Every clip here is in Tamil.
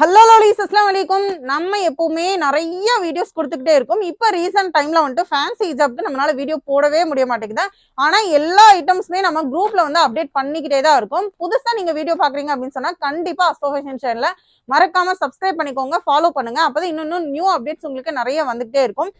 ஹலோ லோலிஸ் அஸ்லாம் வலைக்கும் நம்ம எப்பவுமே நிறைய வீடியோஸ் கொடுத்துக்கிட்டே இருக்கும். இப்போ ரீசெண்ட் டைம்ல வந்துட்டு ஃபேன்சி ஹிஜாப்க்கு நம்மளால வீடியோ போடவே முடிய மாட்டேங்குது. ஆனா எல்லா ஐட்டம்ஸுமே நம்ம குரூப்ல வந்து அப்டேட் பண்ணிக்கிட்டே தான் இருக்கும். புதுசா நீங்க வீடியோ பாக்குறீங்க அப்படின்னு சொன்னா கண்டிப்பா அசோசியேஷன் சேனல மறக்காம சப்ஸ்கிரைப் பண்ணிக்கோங்க ஃபாலோ பண்ணுங்க. அப்பதான் இன்னும் நியூ அப்டேட்ஸ் உங்களுக்கு நிறைய வந்துகிட்டே இருக்கும்.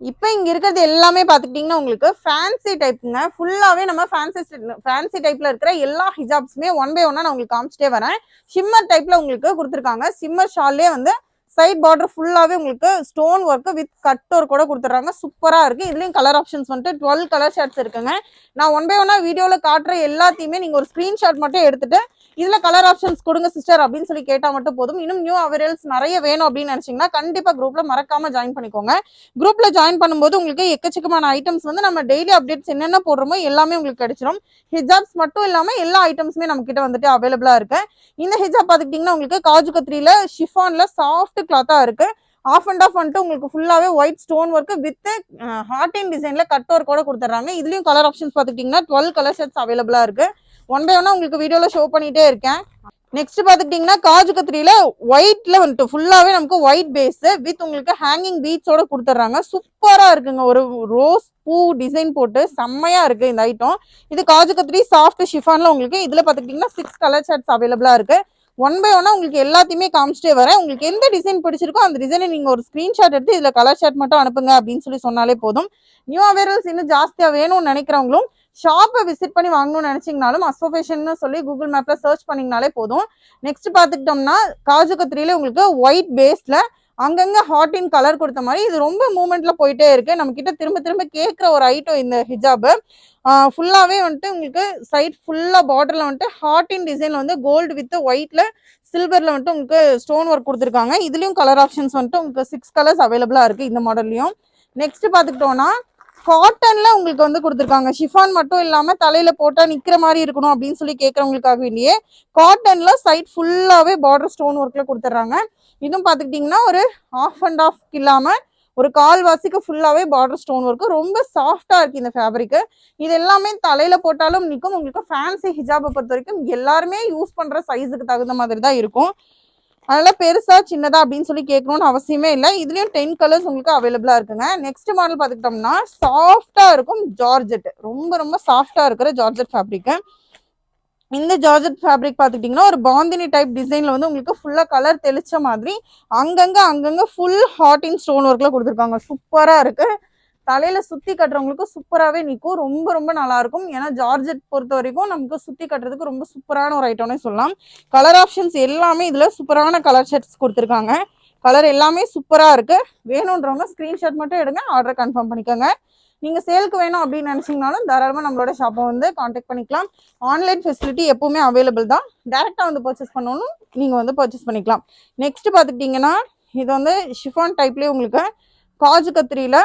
இப்போ இங்கே இருக்கிறது எல்லாமே பார்த்துக்கிட்டிங்கன்னா உங்களுக்கு ஃபேன்சி டைப்புங்க ஃபுல்லாகவே நம்ம ஃபேன்சி ஃபேன்சி டைப்பில் இருக்கிற எல்லா ஹிஜாப்ஸுமே ஒன் பை ஒன்னாக நான் உங்களுக்கு காமிச்சிட்டே வரேன். ஷிம்மர் டைப்பில் உங்களுக்கு கொடுத்துருக்காங்க. ஷிம்மர் ஷால்லே வந்து சைட் பார்டர் ஃபுல்லாகவே உங்களுக்கு stone work with cut work கூட கொடுத்துட்றாங்க. சூப்பராக இருக்குது இதுலேயும் கலர் ஆப்ஷன்ஸ் வந்துட்டு டுவெல் கலர் ஷர்ட்ஸ் இருக்குங்க. நான் ஒன் பை ஒன்னாக வீடியோவில் காட்டுற எல்லாத்தையுமே நீங்கள் ஒரு ஸ்க்ரீன்ஷாட் மட்டும் எடுத்துகிட்டு இதில் கலர் ஆப்ஷன்ஸ் கொடுங்க சிஸ்டர் அப்படின்னு சொல்லி கேட்டால் மட்டும் போதும். இன்னும் நியூ அவரல்ஸ் நிறைய வேணும் அப்படின்னு நினச்சிங்கன்னா கண்டிப்பாக குரூப்பில் மறக்காமல் ஜாயின் பண்ணிக்கோங்க. குரூப்பில் ஜாயின் பண்ணும்போது உங்களுக்கு எக்கச்சக்கமான ஐட்டம்ஸ் வந்து நம்ம டெய்லி அப்டேட்ஸ் என்னென்ன போடுறோமோ எல்லாமே உங்களுக்கு கிடைச்சிரும். ஹிஜாப்ஸ் மட்டும் இல்லாமல் எல்லா ஐட்டம்ஸுமே நம்ம வந்துட்டு அவைலபிளாக இருக்கு. இந்த ஹிஜாப் பார்த்துக்கிட்டிங்கன்னா உங்களுக்கு காஜு கத்திரியில் ஷிஃபானில் சாஃப்ட் கிளாத்தா இருக்கு. ஆஃப் அண்ட் ஆஃப் வந்துட்டு உங்களுக்கு ஃபுல்லாவே white stone work with heart and டிசைன்ல கட் ஒர்க் கூட கொடுத்துட்றாங்க இதுலயும் கலர் ஆப்ஷன்ஸ் பாத்துக்கிட்டீங்கன்னா டுவெல் கலர் ஷர்ட்ஸ் அவைலபிளா இருக்கு. ஒன் பை ஒன்னா உங்களுக்கு வீடியோல ஷோ பண்ணிட்டே இருக்கேன். நெக்ஸ்ட் பாத்துக்கிட்டீங்கன்னா காஜு கத்திரியில ஒயிட்ல வந்துட்டு ஃபுல்லாவே நமக்கு ஒயிட் பேஸ் வித் உங்களுக்கு ஹேங்கிங் பீட்ஸோட கொடுத்துட்றாங்க சூப்பரா இருக்குங்க. ஒரு ரோஸ் பூ டிசைன் போட்டு செம்மையா இருக்கு இந்த ஐட்டம் இது காஜு கத்திரி சாஃப்ட் ஷிஃபான்ல உங்களுக்கு இதுல பாத்துக்கிட்டீங்கன்னா சிக்ஸ் கலர் ஷர்ட்ஸ் அவைலபிளா இருக்கு. ஒன் பை ஒன்னா உங்களுக்கு எல்லாத்தையுமே காமிச்சிட்டே வரேன். உங்களுக்கு எந்த டிசைன் பிடிச்சிருக்கோ அந்த டிசைனை நீங்க ஒரு ஸ்கிரீன்ஷாட் எடுத்து இதுல கலர் ஷர்ட் மட்டும் அனுப்புங்க அப்படின்னு சொல்லி சொன்னாலே போதும். நியூ அவேரல்ஸ் இன்னும் ஜாஸ்தியா வேணும்னு நினைக்கிறவங்களும் ஷாப்பை விசிட் பண்ணி வாங்கணும்னு நினைச்சீங்கனாலும் அசோஃபேஷன் சொல்லி கூகுள் மேப்ல சர்ச் பண்ணிங்கனாலே போதும். நெக்ஸ்ட் பாத்துக்கிட்டோம்னா காஜு கத்திரியில உங்களுக்கு ஒயிட் பேஸ்ல அங்கங்க ஹாட் இன் கலர் கொடுத்த மாதிரி இது ரொம்ப மூமெண்ட்ல போயிட்டே இருக்கு. நம்ம கிட்ட திரும்ப திரும்ப கேட்குற ஒரு ஐட்டம் இந்த ஹிஜாபு ஃபுல்லாவே வந்துட்டு உங்களுக்கு சைட் ஃபுல்லா பார்டர்ல வந்துட்டு ஹாட் இன் டிசைன்ல வந்து கோல்டு வித் ஒயிட்ல சில்வர்ல வந்துட்டு உங்களுக்கு ஸ்டோன் ஒர்க் கொடுத்துருக்காங்க. இதுலயும் கலர் ஆப்ஷன்ஸ் வந்துட்டு உங்களுக்கு சிக்ஸ் கலர்ஸ் அவைலபிளா இருக்கு இந்த மாடல்லையும் நெக்ஸ்ட் பாத்துக்கிட்டோம்னா காட்டன்ல உங்களுக்கு வந்து கொடுத்துருக்காங்க. ஷிஃபான் மட்டும் இல்லாம தலையில போட்டா நிக்கிற மாதிரி இருக்கணும் அப்படின்னு சொல்லி கேட்கறவங்களுக்காக வேண்டியே காட்டன்ல சைட் ஃபுல்லாவே பார்டர் ஸ்டோன் ஒர்க்ல கொடுத்துட்றாங்க இதுவும் பாத்துக்கிட்டீங்கன்னா ஒரு ஆஃப் அண்ட் ஆஃப் இல்லாம ஒரு கால்வாசிக்கு ஃபுல்லாவே பார்டர் ஸ்டோன் ஒர்க்கு ரொம்ப சாஃப்டா இருக்கு இந்த ஃபேப்ரிக் இது எல்லாமே தலையில போட்டாலும் நிற்கும் உங்களுக்கு ஃபேன்சி ஹிஜாபை பொறுத்த வரைக்கும் எல்லாருமே யூஸ் பண்ற சைஸுக்கு தகுந்த மாதிரி தான் இருக்கும். அதனால பெருசா சின்னதா அப்படின்னு சொல்லி கேட்கணும்னு அவசியமே இல்லை. இதுலயும் டென் கலர்ஸ் உங்களுக்கு அவைலபிளா இருக்குங்க. நெக்ஸ்ட் மாடல் பார்த்துக்கிட்டோம்னா சாஃப்டா இருக்கும் ஜார்ஜெட் ரொம்ப ரொம்ப சாஃப்டா இருக்கிற ஜார்ஜெட் ஃபேப்ரிக் இந்த ஜார்ஜெட் ஃபேப்ரிக் பார்த்துக்கிட்டிங்கன்னா ஒரு பாந்தினி டைப் டிசைனில் வந்து உங்களுக்கு ஃபுல்லாக கலர் தெளிச்ச மாதிரி அங்கங்கே அங்கங்கே ஃபுல் ஹாட் இன் ஸ்டோன் ஒர்க்கில் கொடுத்துருக்காங்க. சூப்பராக இருக்குது தலையில சுத்தி கட்டுறவங்களுக்கு சூப்பராகவே நிற்கும் ரொம்ப ரொம்ப நல்லா இருக்கும் ஏன்னா ஜார்ஜெட் பொறுத்த வரைக்கும் நமக்கு சுத்தி கட்டுறதுக்கு ரொம்ப சூப்பரான ஒரு ஐட்டம்னே சொல்லலாம். கலர் ஆப்ஷன்ஸ் எல்லாமே இதுல சூப்பரான கலர் ஷர்ட்ஸ் கொடுத்துருக்காங்க. கலர் எல்லாமே சூப்பராக இருக்கு. வேணுன்றவங்க ஸ்கிரீன்ஷாட் மட்டும் எடுங்க. ஆர்டர் கன்ஃபார்ம் பண்ணிக்கோங்க. நீங்கள் சேலுக்கு வேணும் அப்படின்னு நினச்சிங்கனாலும் தாராளமாக நம்மளோட ஷாப்பை வந்து காண்டாக்ட் பண்ணிக்கலாம். ஆன்லைன் ஃபெசிலிட்டி எப்போவுமே அவைலபிள் தான். டேரெக்டாக வந்து பர்ச்சேஸ் பண்ணணும் நீங்கள் வந்து பர்ச்சேஸ் பண்ணிக்கலாம். நெக்ஸ்ட் பார்த்துக்கிட்டிங்கன்னா இது வந்து ஷிஃபான் டைப்லேயே உங்களுக்கு காஜு கத்திரியில்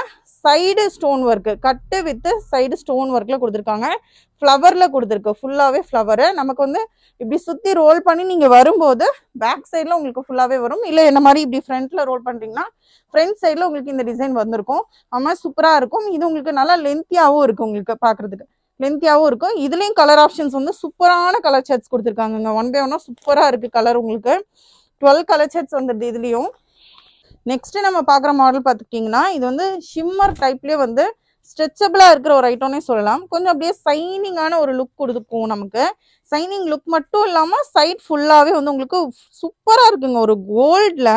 side stone work cut with side stone ஒர்க்கில் கொடுத்துருக்காங்க. ஃப்ளவரில் கொடுத்துருக்கு. ஃபுல்லாகவே ஃப்ளவரு நமக்கு வந்து இப்படி சுற்றி ரோல் பண்ணி நீங்கள் வரும்போது பேக் சைடில் உங்களுக்கு ஃபுல்லாகவே வரும். இல்லை இந்த மாதிரி இப்படி ஃப்ரண்ட்டில் ரோல் பண்ணுறீங்கன்னா ஃப்ரண்ட் சைடில் உங்களுக்கு இந்த டிசைன் வந்திருக்கும். ஆமாம் சூப்பராக இருக்கும். இது உங்களுக்கு நல்லா லென்த்தியாகவும் இருக்கும் உங்களுக்கு பார்க்குறதுக்கு லென்த்தியாகவும் இருக்கும். இதுலேயும் கலர் ஆப்ஷன்ஸ் வந்து சூப்பரான கலர் ஷர்ட்ஸ் கொடுத்துருக்காங்க ஒன் பை ஒன்னாக சூப்பராக இருக்குது கலர் உங்களுக்கு. டுவெல் கலர் ஷர்ட்ஸ் வந்துடுது இதுலேயும். நெக்ஸ்ட் நம்ம பார்க்குற மாடல் பார்த்துக்கிட்டிங்கன்னா இது வந்து ஷிம்மர் டைப்லேயே வந்து ஸ்ட்ரெச்சபிளாக இருக்கிற ஒரு ஐட்டம்னே சொல்லலாம். கொஞ்சம் அப்படியே சைனிங்கான ஒரு லுக் கொடுக்கும் நமக்கு. சைனிங் லுக் மட்டும் இல்லாமல் சைட் ஃபுல்லாகவே வந்து உங்களுக்கு சூப்பராக இருக்குங்க. ஒரு கோல்டில்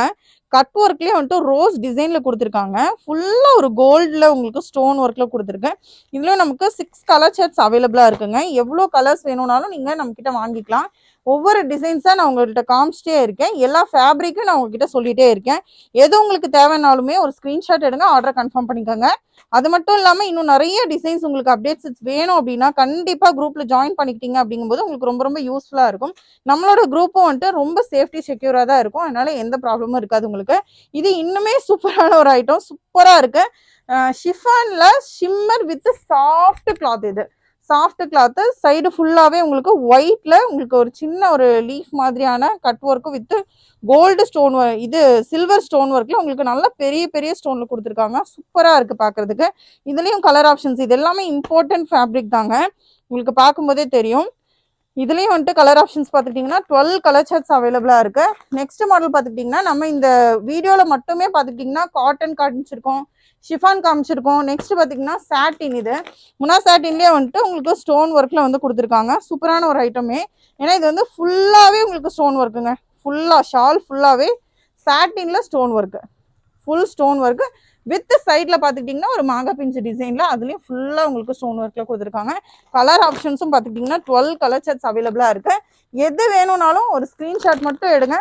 கட் ஒர்க்லேயே வந்துட்டு ரோஸ் டிசைனில் கொடுத்துருக்காங்க. ஃபுல்லாக ஒரு கோல்டில் உங்களுக்கு ஸ்டோன் ஒர்க்கில் கொடுத்துருக்கேன். இதில் நமக்கு சிக்ஸ் கலர் ஷர்ட்ஸ் அவைலபிளாக இருக்குங்க. எவ்வளோ கலர்ஸ் வேணும்னாலும் நீங்கள் நம்மக்கிட்ட வாங்கிக்கலாம். ஒவ்வொரு டிசைன்ஸாக நான் உங்கள்கிட்ட காமிச்சிட்டே இருக்கேன். எல்லா ஃபேப்ரிக்கும் நான் உங்ககிட்ட சொல்லிகிட்டே இருக்கேன். எது உங்களுக்கு தேவைனாலுமே ஒரு ஸ்க்ரீன்ஷாட் எடுங்க ஆர்டர் கன்ஃபார்ம் பண்ணிக்கோங்க. அது மட்டும் இல்லாமல் இன்னும் நிறைய டிசைன்ஸ் உங்களுக்கு அப்டேட்ஸ் வேணும் அப்படின்னா கண்டிப்பாக குரூப்பில் ஜாயின் பண்ணிக்கிட்டீங்க அப்படிங்கும்போது உங்களுக்கு ரொம்ப ரொம்ப யூஸ்ஃபுல்லாக இருக்கும். நம்மளோட குரூப்பும் வந்துட்டு ரொம்ப சேஃப்டி செக்யூராக தான் இருக்கும். அதனால எந்த ப்ராப்ளமும் இருக்காது உங்களுக்கு. இது இன்னுமே சூப்பரான ஒரு ஐட்டம் சூப்பராக இருக்குது ஷிஃபானில் ஷிம்மர் வித் சாஃப்ட் கிளாத் இது. சாஃப்ட் கிளாத்து சைடு ஃபுல்லாகவே உங்களுக்கு ஒயிட்டில் உங்களுக்கு ஒரு சின்ன ஒரு லீஃப் மாதிரியான cut work with gold stone இது சில்வர் ஸ்டோன் ஒர்க்கில் உங்களுக்கு நல்ல பெரிய பெரிய ஸ்டோனில் கொடுத்துருக்காங்க. சூப்பராக இருக்குது பார்க்குறதுக்கு இதுலேயும் கலர் ஆப்ஷன்ஸ் இது எல்லாமே இம்பார்ட்டன்ட் ஃபேப்ரிக் தாங்க. உங்களுக்கு பார்க்கும்போதே தெரியும். இதுலேயும் வந்துட்டு கலர் ஆப்ஷன்ஸ் பார்த்துக்கிட்டிங்கன்னா டுவெல் கலர் ஷர்ட்ஸ் அவைலபிளாக இருக்கு. நெக்ஸ்ட் மாடல் பார்த்துக்கிட்டிங்கன்னா நம்ம இந்த வீடியோவில் மட்டுமே பார்த்துக்கிட்டிங்கன்னா காட்டன் காமிச்சிருக்கோம் ஷிஃபான் காமிச்சிருக்கோம் நெக்ஸ்ட் பார்த்தீங்கன்னா சாட்டின் இது. முன்னா சாட்டின்லேயே வந்துட்டு உங்களுக்கு ஸ்டோன் ஒர்க்கில் வந்து கொடுத்துருக்காங்க. சூப்பரான ஒரு ஐட்டமே ஏன்னா இது வந்து ஃபுல்லாகவே உங்களுக்கு ஸ்டோன் ஒர்க்குங்க ஃபுல்லாக ஷால் ஃபுல்லாகவே சாட்டினில் stone work full stone work with சைடில் பார்த்துக்கிட்டிங்கன்னா ஒரு மாங்கா பிஞ்சு டிசைனில் அதுலேயும் ஃபுல்லாக உங்களுக்கு ஸ்டோன் ஒர்க்கில் கொடுத்துருக்காங்க. கலர் ஆப்ஷன்ஸும் பார்த்துக்கிட்டிங்கன்னா டுவெல் கலர் செட்ஸ் அவைலபிளாக இருக்குது எது வேணும்னாலும் ஒரு ஸ்க்ரீன்ஷாட் மட்டும் எடுங்க.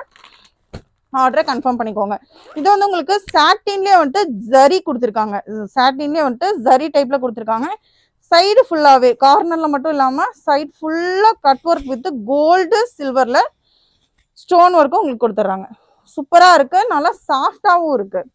ஆர்டரை கன்ஃபார்ம் பண்ணிக்கோங்க. இது வந்து உங்களுக்கு சாட்டின்லேயே வந்துட்டு ஜரி கொடுத்துருக்காங்க. சாட்டின்லேயே வந்துட்டு ஜரி டைப்பில் கொடுத்துருக்காங்க. சைடு ஃபுல்லாகவே கார்னரில் மட்டும் இல்லாமல் சைடு ஃபுல்லாக கட் ஒர்க் வித் கோல்டு சில்வரில் ஸ்டோன் ஒர்க்கும் உங்களுக்கு கொடுத்துட்றாங்க சூப்பராக இருக்குது நல்லா சாஃப்டாகவும் இருக்குது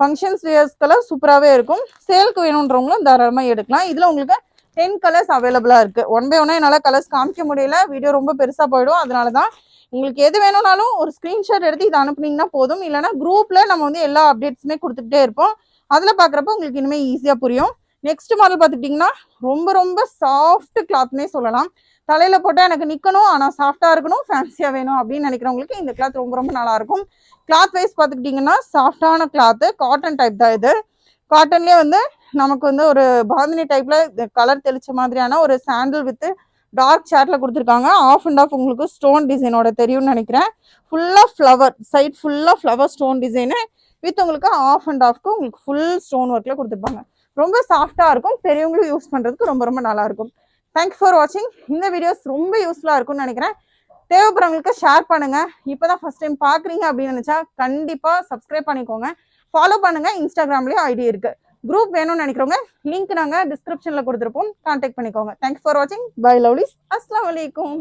ஃபங்க்ஷன்ஸ் வியர்ஸ்க்கெல்லாம் சூப்பராகவே இருக்கும். சேலுக்கு வேணுன்றவங்களும் தாராளமாக எடுக்கலாம். இதில் உங்களுக்கு டென் கலர்ஸ் அவைலபிளாக இருக்குது ஒன் பை ஒன்னாக என்னால் கலர்ஸ் காமிக்க முடியல. வீடியோ ரொம்ப பெருசாக போயிடும். அதனால தான் உங்களுக்கு எது வேணும்னாலும் ஒரு ஸ்க்ரீன்ஷாட் எடுத்து இதை அனுப்புனீங்கன்னா போதும். இல்லைனா குரூப்பில் நம்ம வந்து எல்லா அப்டேட்ஸுமே கொடுத்துக்கிட்டே இருப்போம். அதில் பார்க்குறப்ப உங்களுக்கு இனிமேல் ஈஸியாக புரியும். நெக்ஸ்ட் மாடல் பார்த்துக்கிட்டிங்கன்னா ரொம்ப ரொம்ப சாஃப்ட் கிளாத்னே சொல்லலாம். தலையில் போட்டால் எனக்கு நிற்கணும் ஆனால் சாஃப்டாக இருக்கணும் ஃபேன்சியாக வேணும் அப்படின்னு நினைக்கிறவங்களுக்கு இந்த கிளாத் ரொம்ப ரொம்ப நல்லா இருக்கும் கிளாத் வைஸ் பார்த்துக்கிட்டிங்கன்னா சாஃப்டான கிளாத்து காட்டன் டைப் தான் இது. காட்டன்லேயே வந்து நமக்கு வந்து ஒரு பாந்தினி டைப்பில் கலர் தெளிச்ச மாதிரியான ஒரு சாண்டில் வித்து டார்க் ஷேட்டில் கொடுத்துருக்காங்க. ஆஃப் அண்ட் ஆஃப் உங்களுக்கு ஸ்டோன் டிசைனோட தெரியும்னு நினைக்கிறேன். ஃபுல்லாக ஃப்ளவர் சைட் ஃபுல்லாக ஃப்ளவர் ஸ்டோன் டிசைனு வித் உங்களுக்கு ஆஃப் அண்ட் ஆஃப்க்கு உங்களுக்கு ஃபுல் ஸ்டோன் ஒர்க்கில் கொடுத்துருப்பாங்க. ரொம்ப சாஃப்டாக இருக்கும். பெரியவங்களும் யூஸ் பண்ணுறதுக்கு ரொம்ப ரொம்ப நல்லாயிருக்கும் தேங்க்ஸ் ஃபார் வாட்சிங் இந்த வீடியோஸ் ரொம்ப யூஸ்ஃபுல்லாக இருக்கும்னு நினைக்கிறேன். தேவைப்படுறவங்களுக்கு ஷேர் பண்ணுங்கள் இப்போ தான் ஃபர்ஸ்ட் டைம் பார்க்குறீங்க அப்படின்னு நினச்சா கண்டிப்பாக சப்ஸ்கிரைப் பண்ணிக்கோங்க. ஃபாலோ பண்ணுங்க. இன்ஸ்டாகிராம்லேயும் ஐடி இருக்குது குரூப் வேணும்னு நினைக்கிறவங்க லிங்க் நாங்கள் டிஸ்கிரிப்ஷனில் கொடுத்துருப்போம். கான்டாக்ட் பண்ணிக்கோங்க. தேங்க்ஸ் ஃபார் வாட்சிங் பை லவ்லிஸ் அஸ்லாம் வலைக்கும்